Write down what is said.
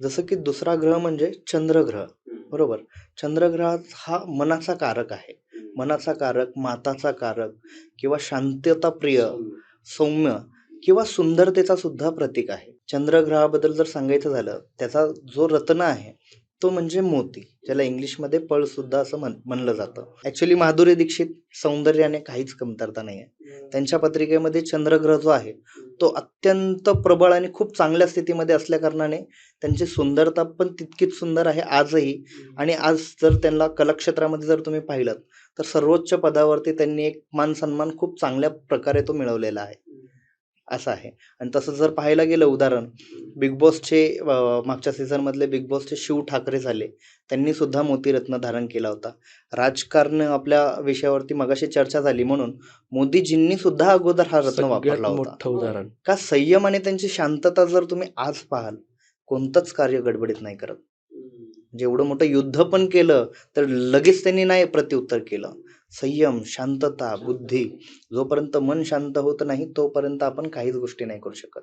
जसं की दुसरा ग्रह म्हणजे चंद्रग्रह बरोबर? चंद्रग्रह हा मनाचा कारक आहे. मनाचा कारक माताचा कारक किंवा शांतता प्रिय सौम्य किंवा सुंदरतेचा सुद्धा प्रतीक आहे. चंद्रग्रहाबद्दल जर सांगायचं झालं त्याचा जो रत्न आहे तो म्हणजे मोती ज्याला इंग्लिशमध्ये पळ सुद्धा असं म्हण म्हणलं जातं. ॲक्च्युली माधुरी दीक्षित सौंदर्याने काहीच कमतरता नाही आहे त्यांच्या पत्रिकेमध्ये चंद्रग्रह जो आहे तो अत्यंत प्रबळ आणि खूप चांगल्या स्थितीमध्ये असल्या कारणाने त्यांची सुंदरता पण तितकीच सुंदर आहे आजही. आणि आज जर त्यांना कलाक्षेत्रामध्ये जर तुम्ही पाहिलं तर सर्वोच्च पदावरती त्यांनी एक मान सन्मान खूप चांगल्या प्रकारे तो मिळवलेला आहे. असं आहे. आणि तसं जर पाहायला गेलं उदाहरण बिग बॉसचे मागच्या सीझनमधले बिग बॉसचे शिव ठाकरे झाले. त्यांनी सुद्धा मोतीरत्न धारण केला होता. राजकारण आपल्या विषयावरती मगाशी चर्चा झाली म्हणून मोदीजींनी सुद्धा अगोदर हा रत्न वापरला होता. उदाहरण. का संयम आणि त्यांची शांतता जर तुम्ही आज पाहाल कोणतंच कार्य गडबडीत नाही करत. म्हणजे जेवढं मोठं युद्ध पण केलं तर लगेच त्यांनी नाही प्रत्युत्तर केलं. संयम शांतता बुद्धी जोपर्यंत मन शांत होत नाही तोपर्यंत आपण काहीच गोष्टी नाही करू शकत.